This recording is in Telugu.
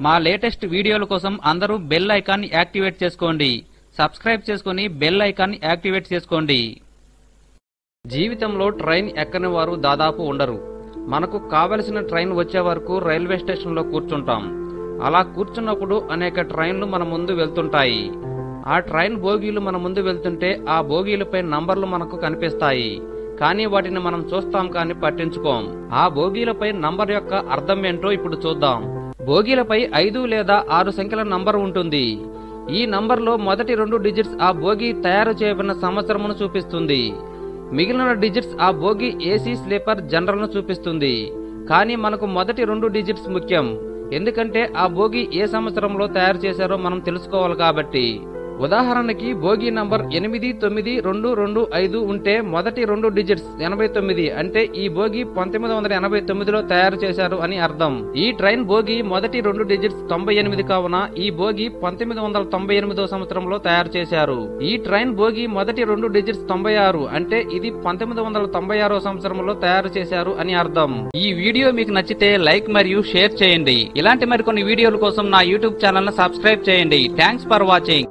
మా లేటెస్ట్ వీడియోల కోసం అందరూ బెల్ ఐకాన్ యాక్టివేట్ చేసుకోండి. సబ్స్క్రైబ్ చేసుకుని బెల్ ఐకాన్ యాక్టివేట్ చేసుకోండి. జీవితంలో ట్రైన్ ఎక్కని వారు దాదాపు ఉండరు. మనకు కావలసిన ట్రైన్ వచ్చే వరకు రైల్వే స్టేషన్లో కూర్చుంటాం. అలా కూర్చున్నప్పుడు అనేక ట్రైన్లు మన ముందు వెళ్తుంటాయి. ఆ ట్రైన్ బోగీలు మన ముందు వెళ్తుంటే ఆ బోగీలపై నంబర్లు మనకు కనిపిస్తాయి. కానీ వాటిని మనం చూస్తాం కానీ పట్టించుకోం. ఆ బోగీలపై నంబర్ యొక్క అర్థం ఏంటో ఇప్పుడు చూద్దాం. బోగీలపై ఐదు లేదా ఆరు సంఖ్యల నంబర్ ఉంటుంది. ఈ నంబర్లో మొదటి రెండు డిజిట్స్ ఆ బోగి తయారు చేయబడిన సంవత్సరమును చూపిస్తుంది. మిగిలిన డిజిట్స్ ఆ బోగి ఏసీ స్లీపర్ జనరల్ను చూపిస్తుంది. కానీ మనకు మొదటి రెండు డిజిట్స్ ముఖ్యం. ఎందుకంటే ఆ బోగి ఏ సంవత్సరంలో తయారు చేశారో మనం తెలుసుకోవాలి కాబట్టి. ఉదాహరణకి బోగి నంబర్ ఎనిమిది తొమ్మిది రెండు రెండు ఐదు ఉంటే మొదటి రెండు డిజిట్స్ ఎనభై తొమ్మిది అంటే ఈ బోగి పంతొమ్మిది వందల ఎనభై తొమ్మిదిలో తయారు చేశారు అని అర్థం. ఈ ట్రైన్ బోగి మొదటి రెండు డిజిట్స్ తొంభై ఎనిమిది కావున ఈ బోగి పంతొమ్మిది వందల తొంభై ఎనిమిదో సంవత్సరంలో తయారు చేశారు. ఈ ట్రైన్ బోగి మొదటి రెండు డిజిట్స్ తొంభై ఆరు అంటే ఇది పంతొమ్మిది వందల తొంభై ఆరో సంవత్సరంలో తయారు చేశారు అని అర్థం. ఈ వీడియో మీకు నచ్చితే లైక్ మరియు షేర్ చేయండి. ఇలాంటి మరికొన్ని వీడియోల కోసం నా యూట్యూబ్ ఛానల్ సబ్స్క్రైబ్ చేయండి. Thanks for watching.